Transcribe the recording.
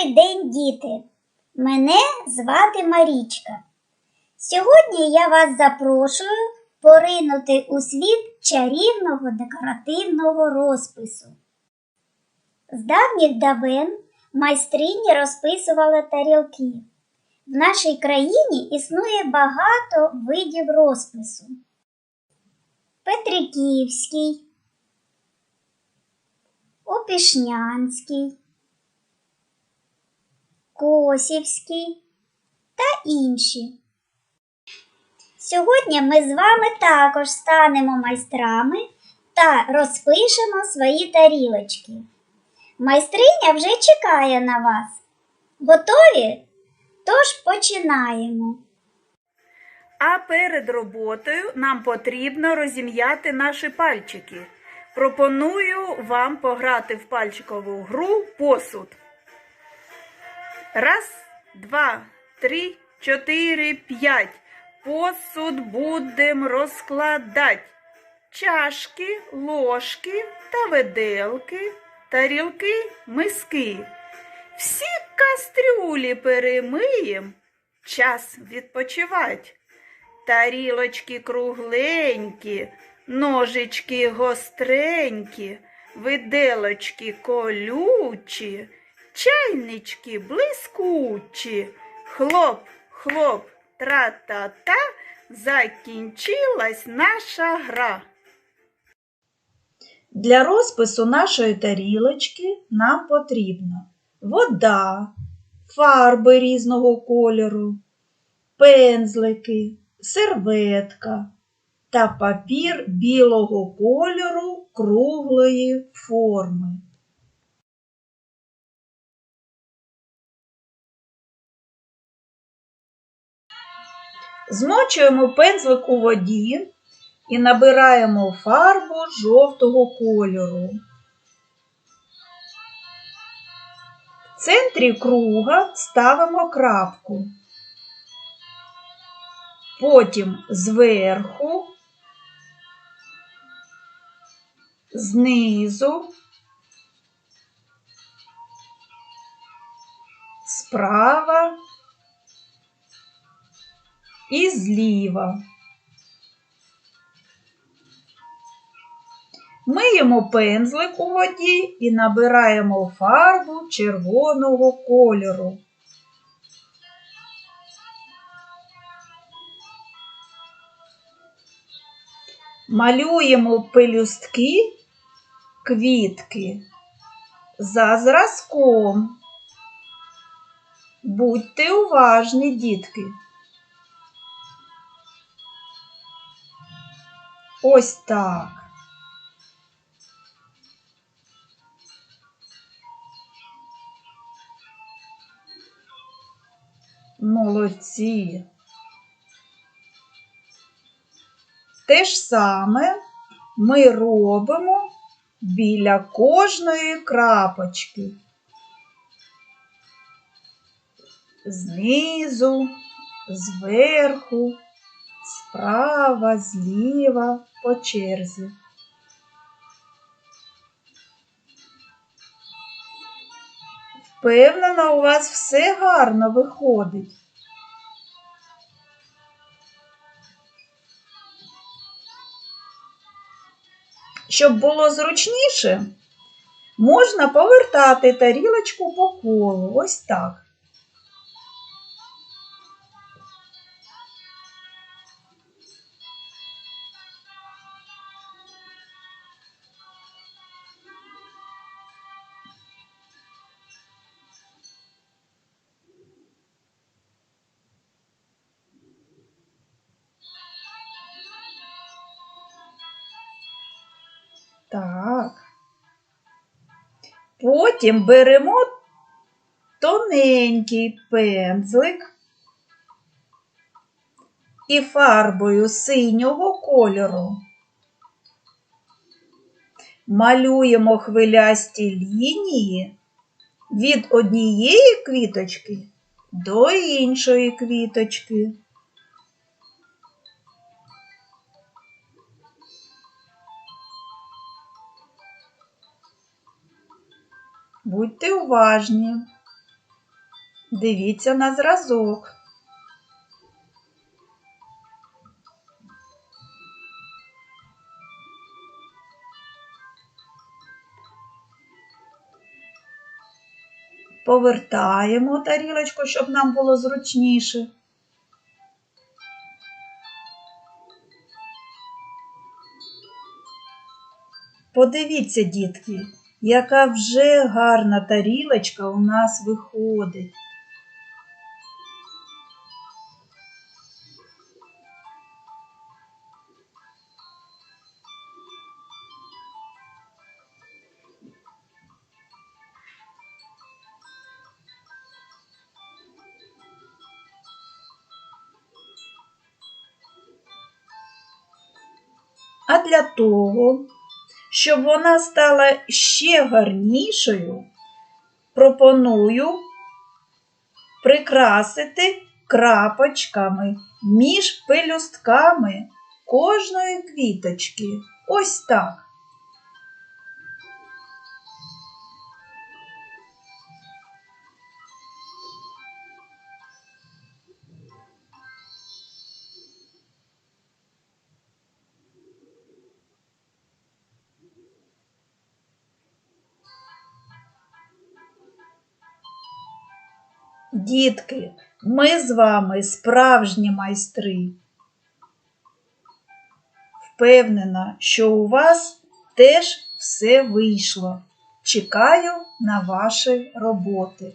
Добрий день, діти! Мене звати Марічка. Сьогодні я вас запрошую поринути у світ чарівного декоративного розпису. З давніх давен майстрині розписували тарілки. В нашій країні існує багато видів розпису. Петриківський, Опішнянський, Косівський та інші. Сьогодні ми з вами також станемо майстрами та розпишемо свої тарілочки. Майстриня вже чекає на вас. Готові? Тож починаємо. А перед роботою нам потрібно розім'яти наші пальчики. Пропоную вам пограти в пальчикову гру посуд. Раз, два, три, чотири, п'ять. Посуд будем розкладати. Чашки, ложки та виделки, тарілки, миски. Всі кастрюлі перемиєм. Час відпочивать. Тарілочки кругленькі, ножички гостренькі, виделочки колючі, чайнички блискучі. Хлоп, хлоп, тра-та-та, закінчилась наша гра. Для розпису нашої тарілочки нам потрібна вода, фарби різного кольору, пензлики, серветка та папір білого кольору круглої форми. Змочуємо пензлик у воді і набираємо фарбу жовтого кольору. В центрі круга ставимо крапку. Потім зверху, знизу, справа і зліва. Миємо пензлик у воді і набираємо фарбу червоного кольору. Малюємо пелюстки квітки за зразком. Будьте уважні, дітки. Ось так. Молодці. Те ж саме ми робимо біля кожної крапочки. Знизу, зверху, справа, зліва по черзі. Впевнена, у вас все гарно виходить. Щоб було зручніше, можна повертати тарілочку по колу. Ось так. Так. Потім беремо тоненький пензлик і фарбою синього кольору малюємо хвилясті лінії від однієї квіточки до іншої квіточки. Будьте уважні. Дивіться на зразок. Повертаємо тарілочку, щоб нам було зручніше. Подивіться, дітки, яка вже гарна тарілочка у нас виходить. Для того, щоб вона стала ще гарнішою, пропоную прикрасити крапочками між пелюстками кожної квіточки. Ось так. Дітки, ми з вами справжні майстри. Впевнена, що у вас теж все вийшло. Чекаю на ваші роботи.